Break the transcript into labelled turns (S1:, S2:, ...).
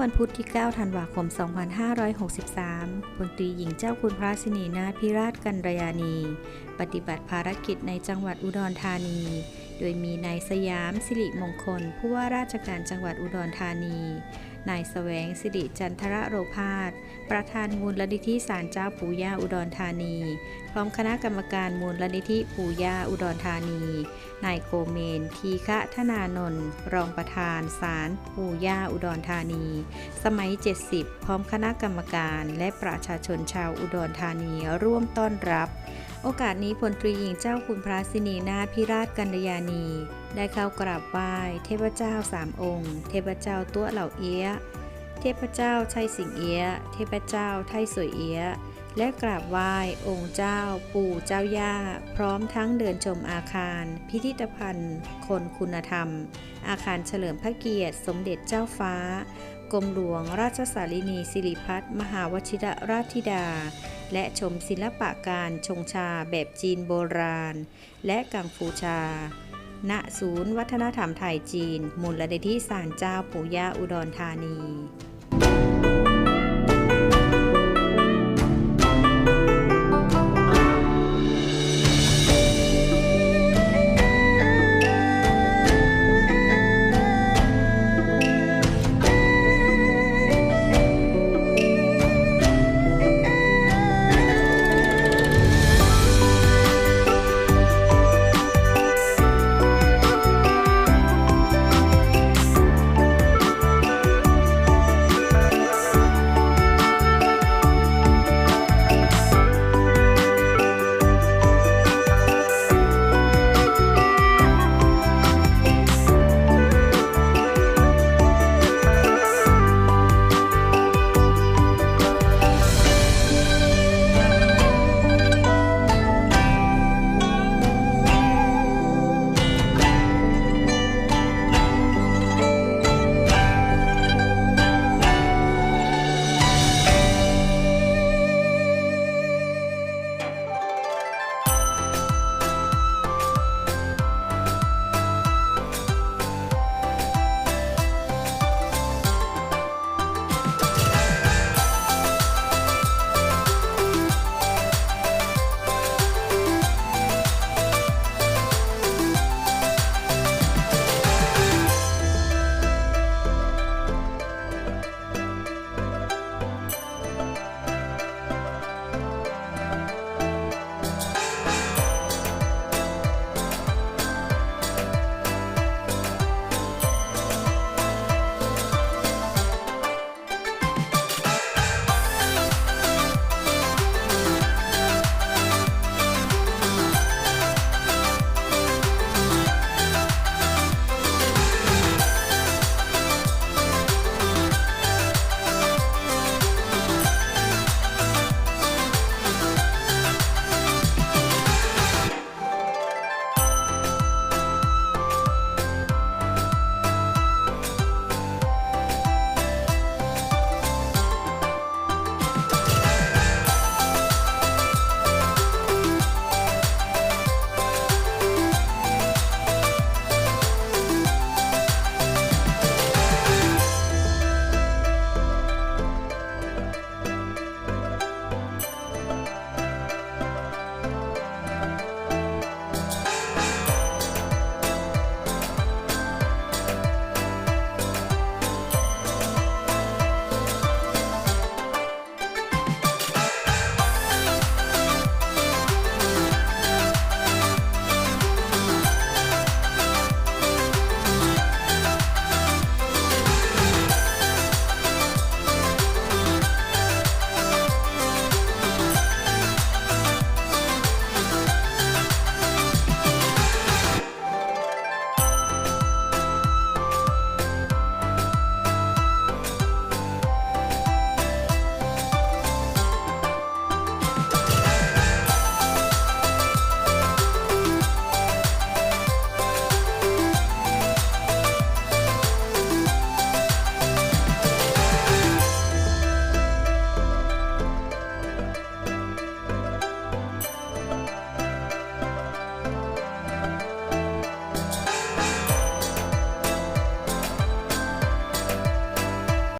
S1: วันพุธที่ 9 ธันวาคม 2563พลตรีหญิงเจ้าคุณพระสินีนาถพิราชกัญรยานี ปฏิบัติภารกิจในจังหวัดอุดรธานี โดยมีนายสยามสิริมงคล ผู้ว่าราชการจังหวัดอุดรธานีนายแสวงสิริจันทระโรพาสประธานมูลนิธิศาลเจ้าปู่ย่าอุดรธานี พร้อมคณะกรรมการมูลนิธิปู่ย่าอุดรธานี นายโกเมน ทีฆะธนานนท์รองประธานศาลปู่ย่าอุดรธานี สมัย 70 พร้อมคณะกรรมการและประชาชนชาวอุดรธานีร่วมต้อนรับ โอกาสนี้พลตรีหญิงเจ้าคุณพระสินีนาถพิราชกัญญานีได้เข้ากราบไหว้เทพเจ้าสามองค์ เทพเจ้าตัวเหล่าเอี้ย เทพเจ้าไทสิงเอี้ย เทพเจ้าไทสวยเอี้ย และกราบไหว้องค์เจ้า ปู่เจ้าย่า พร้อมทั้งเดินชมอาคาร พิพิธภัณฑ์ คนคุณธรรม อาคารเฉลิมพระเกียรติ สมเด็จเจ้าฟ้ากรมหลวงราชสารินีสิริพัฒน์มหาวชิรราชธิดา และชมศิลปะการชงชาแบบจีนโบราณ และกังฟูชา ณศูนย์วัฒนธรรมไทยจีน มูลนิธิศาลเจ้าปู่ย่าอุดรธานี